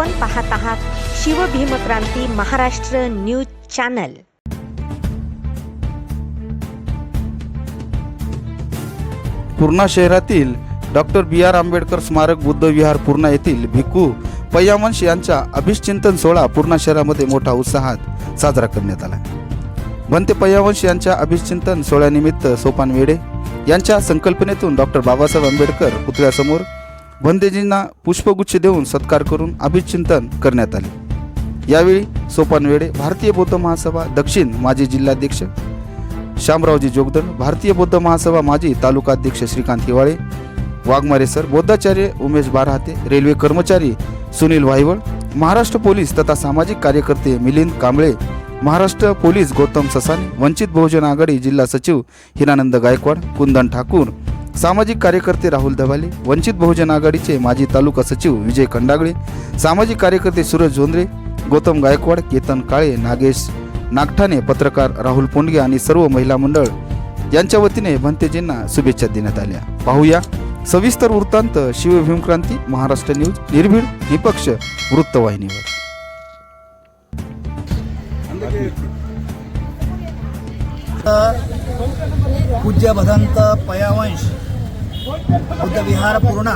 आपण पाहत आहात शिवभीमक्रांती महाराष्ट्र न्यूज चॅनल. पूर्णा शहरातील डॉक्टर बी आर आंबेडकर स्मारक बुद्ध विहार पूर्णा येथील भिक्खू पय्यावंश यांचा अभिश्चिंतन सोहळा पूर्णा शहरामध्ये मोठा उत्साहात साजरा करण्यात आला. भंते पय्यावंश यांच्या अभिश्चिंतन सोहळ्यानिमित्त सोपान वेडे यांच्या संकल्पनेतून डॉक्टर बाबासाहेब आंबेडकर पुतळ्यासमोर बंदेजींना पुष्पगुच्छ देऊन सत्कार करून अभिचिंतन करण्यात आले. यावेळी सोपान वेडे भारतीय बौद्ध महासभा दक्षिण माजी जिल्हाध्यक्ष शामरावजी जोगदंड भारतीय बौद्ध महासभा माजी तालुकाध्यक्ष श्रीकांत हिवाळे वाघमारे सर बौद्धाचार्य उमेश बारहाते रेल्वे कर्मचारी सुनील वाहिवळ महाराष्ट्र पोलीस तथा सामाजिक कार्यकर्ते मिलिंद कांबळे महाराष्ट्र पोलीस गौतम ससाने वंचित बहुजन आघाडी जिल्हा सचिव हिरानंद गायकवाड कुंदन ठाकूर सामाजिक कार्यकर्ते राहुल धबाले वंचित बहुजन आघाडीचे माजी तालुका सचिव विजय खंडागळे सामाजिक कार्यकर्ते सूरज झोंद्रे गौतम गायकवाड केतन काळे नागेश नागठाणे पत्रकार राहुल पोंडगे आणि सर्व महिला मंडळ यांच्या वतीने भंतेजींना शुभेच्छा देण्यात आल्या. पाहूया. सविस्तर वृत्तांत शिवभीमक्रांती महाराष्ट्र न्यूज निर्भीड निपक्ष वृत्तवाहिनीवर. पूज्य भदंत पयावंश बुद्धविहार पूर्णा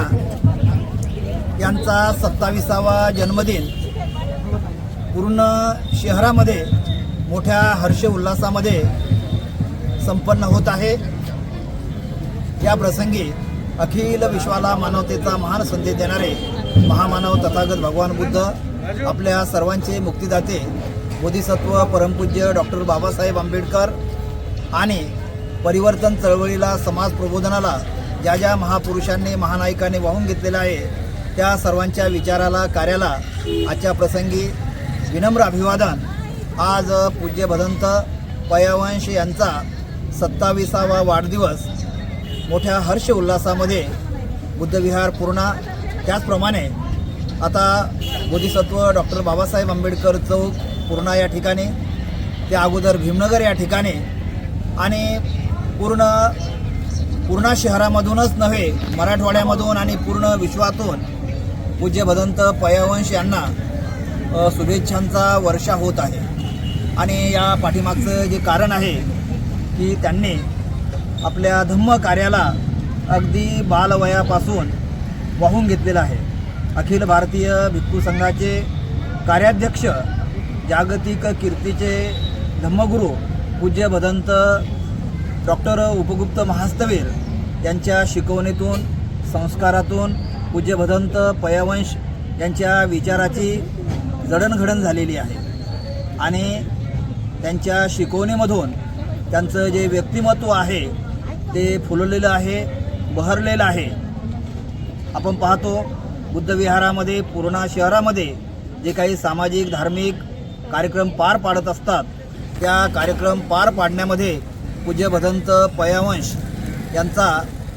यांचा सत्ताविसावा जन्मदिन पूर्ण शहरामध्ये मोठ्या हर्ष उल्हासामध्ये संपन्न होत आहे. या प्रसंगी अखिल विश्वाला मानवतेचा महान संदेश देणारे महामानव तथागत भगवान बुद्ध आपल्या सर्वांचे मुक्तिदाते बोधिसत्व परमपूज्य डॉक्टर बाबासाहेब आंबेडकर आणि परिवर्तन चळवळीला समाज प्रबोधनाला ज्या ज्या महापुरुषांनी महानायकांनी वाहून घेतलेलं आहे त्या सर्वांच्या विचाराला कार्याला आजच्या प्रसंगी विनम्र अभिवादन. आज पूज्य भदंत पयावंश यांचा सत्ताविसावा वाढदिवस मोठ्या हर्ष उल्हासामध्ये बुद्धविहार पूर्णा. त्याचप्रमाणे आता बोधिसत्व डॉक्टर बाबासाहेब आंबेडकर चौक पूर्णा या ठिकाणी त्या अगोदर भीमनगर या ठिकाणी आणि पूर्ण पूर्णा शहरामधूनच नव्हे मराठवाड्यामधून आणि पूर्ण विश्वातून पूज्य भदंत पयवंश यांना शुभेच्छांचा वर्षा होत आहे. आणि या पाठीमागचं जे कारण आहे की त्यांनी आपल्या धम्म कार्याला अगदी बालवयापासून वाहून घेतलेलं आहे. अखिल भारतीय भिक्खू संघाचे कार्याध्यक्ष जागतिक कीर्तीचे धम्मगुरू पूज्य भदंत डॉक्टर उपगुप्त महास्तवीर यांच्या शिकवणीतून संस्कारातून पूज्य भदंत पयवंश यांच्या विचाराची जडणघडण झालेली आहे. आणि त्यांच्या शिकवणीमधून त्यांचं जे व्यक्तिमत्व आहे ते फुललेलं आहे बहरलेलं आहे. आपण पाहतो बुद्धविहारामध्ये पूर्णा शहरामध्ये जे काही सामाजिक धार्मिक कार्यक्रम पार पाडत असतात त्या कार्यक्रम पार पाडण्यामध्ये पूज्य भदंत पयावंश यांचा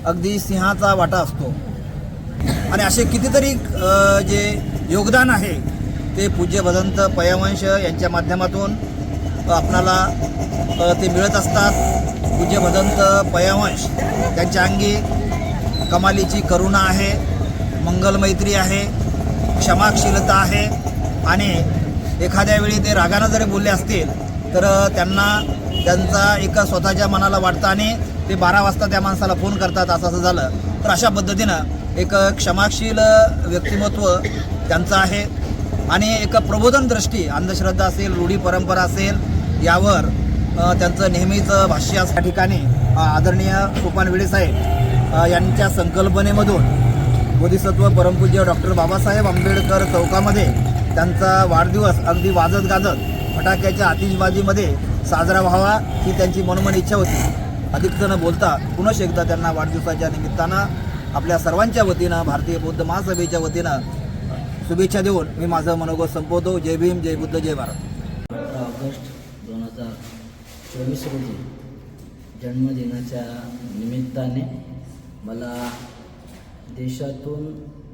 अगदी सिंहाचा वाटा असतो. आणि असे कितीतरी जे योगदान आहे ते पूज्य भदंत पयावंश यांच्या माध्यमातून आपणाला ते मिळत असतात. पूज्य भदंत पयावंश त्यांच्या अंगी कमालीची करुणा आहे मंगलमैत्री आहे क्षमाशीलता आहे. आणि एखाद्या वेळी ते रागानं जरी बोलले असतील तर त्यांना त्यांचा एका स्वतःच्या मनाला वाटतं आणि ते बारा वाजता त्या माणसाला फोन करतात असं असं झालं. तर अशा पद्धतीनं एक क्षमाशील व्यक्तिमत्व त्यांचं आहे. आणि एक प्रबोधन दृष्टी अंधश्रद्धा असेल रूढी परंपरा असेल यावर त्यांचं नेहमीचं भाष्य या ठिकाणी आदरणीय सोपान वेळे साहेब यांच्या संकल्पनेमधून बोधिसत्व परमपूज्य डॉक्टर बाबासाहेब आंबेडकर चौकामध्ये त्यांचा वाढदिवस अगदी वाजत गाजत फटाक्याच्या आतिषबाजीमध्ये साजरा व्हावा ही त्यांची मनोमन इच्छा होती. अधिक न बोलता पुनश एकदा त्यांना वाढदिवसाच्या निमित्तानं आपल्या सर्वांच्या वतीनं भारतीय बौद्ध महासभेच्या वतीनं शुभेच्छा देऊन मी माझं मनोगत संपवतो. जय भीम जय बुद्ध जय भारत. ऑगस्ट दोन हजार चोवीस रोजी जन्मदिनाच्या निमित्ताने मला देशातून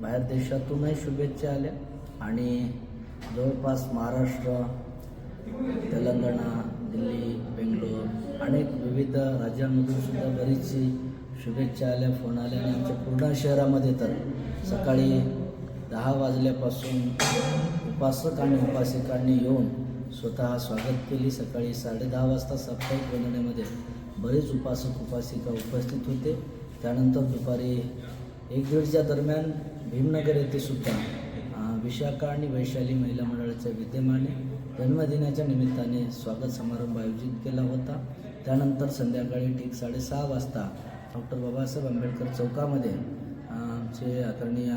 बाहेर देशातूनही शुभेच्छा आल्या आणि जवळपास महाराष्ट्र तेलंगणा दिल्ली बेंगलोर अनेक विविध राज्यांमधून सुद्धा बरीचशी शुभेच्छा आल्या फोन आल्या आणि आमच्या पूर्णा शहरामध्ये तर सकाळी दहा वाजल्यापासून उपासक आणि उपासिकांनी येऊन स्वतः स्वागत केली. सकाळी साडे दहा वाजता साप्ताहिक वंदनेमध्ये बरेच उपासक उपासिका उपस्थित होते. त्यानंतर दुपारी एक दीडच्या दरम्यान भीमनगर येथे सुद्धा विशाखा आणि वैशाली महिला मंडळाच्या विद्यमाने जन्मदिनाच्या निमित्ताने स्वागत समारंभ आयोजित केला होता. त्यानंतर संध्याकाळी ठीक साडेसहा वाजता डॉक्टर बाबासाहेब आंबेडकर चौकामध्ये आमचे आदरणीय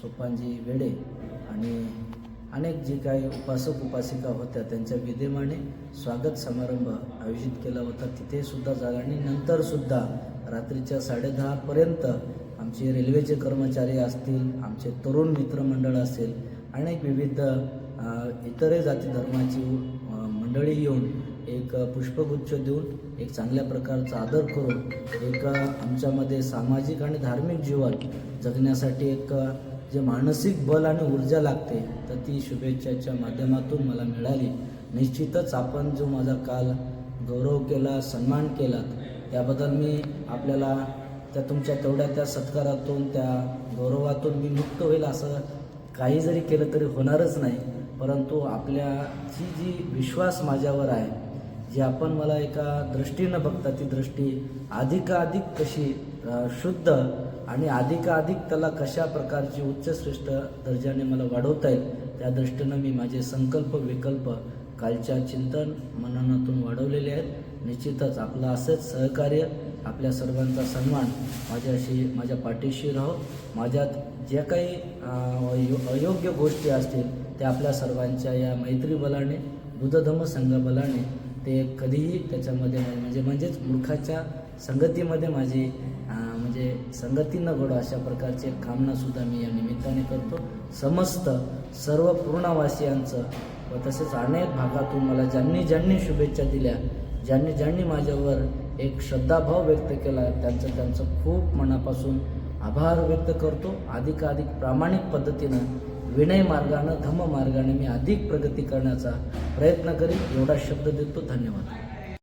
सोपानजी वेडे आणि अनेक जे काही उपासक उपासिका होत्या त्यांच्या विद्यमाने स्वागत समारंभ आयोजित केला होता. तिथेसुद्धा झाला आणि नंतरसुद्धा रात्रीच्या साडेदहापर्यंत आमचे रेल्वेचे कर्मचारी असतील आमचे तरुण मित्रमंडळ असेल अनेक विविध इतर इतरही जाती धर्माची मंडळी येऊन एक पुष्पगुच्छ देऊन एक चांगल्या प्रकारचा आदर करून एक आमच्यामध्ये सामाजिक आणि धार्मिक जीवन जगण्यासाठी एक जे मानसिक बल आणि ऊर्जा लागते तर ती शुभेच्छाच्या माध्यमातून मला मिळाली. निश्चितच आपण जो माझा काल गौरव केला सन्मान केला त्याबद्दल मी आपल्याला त्या तुमच्या तेवढ्या त्या सत्कारातून त्या गौरवातून मी मुक्त होईल असं काही जरी केलं तरी होणारच नाही. परंतु आपल्याची जी विश्वास माझ्यावर आहे जी आपण मला एका दृष्टीनं बघता ती दृष्टी अधिकाधिक कशी शुद्ध आणि अधिकाधिक त्याला कशा प्रकारची उच्चश्रेष्ठ दर्जाने मला वाढवता येईल त्या दृष्टीनं मी माझे संकल्प विकल्प कालच्या चिंतन मननातून वाढवलेले आहेत. निश्चितच आपलं असंच सहकार्य आपल्या सर्वांचा सन्मान माझ्याशी माझ्या पाठीशी राहो माझ्यात ज्या काही अयोग्य गोष्टी असतील त्या आपल्या सर्वांच्या या मैत्री बलाने बुधधम संघ बलाने ते कधीही त्याच्यामध्ये नाही. म्हणजे म्हणजेच मूर्खाच्या संगतीमध्ये माझी म्हणजे संगती न घडो अशा प्रकारची कामनासुद्धा मी या निमित्ताने करतो समस्त सर्व पूर्णवासियांचं व तसेच अनेक भागातून मला ज्यांनी ज्यांनी शुभेच्छा दिल्या ज्यांनी ज्यांनी माझ्यावर एक श्रद्धाभाव व्यक्त केला. त्यांचं त्यांचं खूप मनापासून आभार व्यक्त करतो. अधिकाधिक प्रामाणिक पद्धतीनं विनय मार्गानं धम्म मार्गाने मी अधिक प्रगती करण्याचा प्रयत्न करीन. एवढा शब्द देतो. धन्यवाद.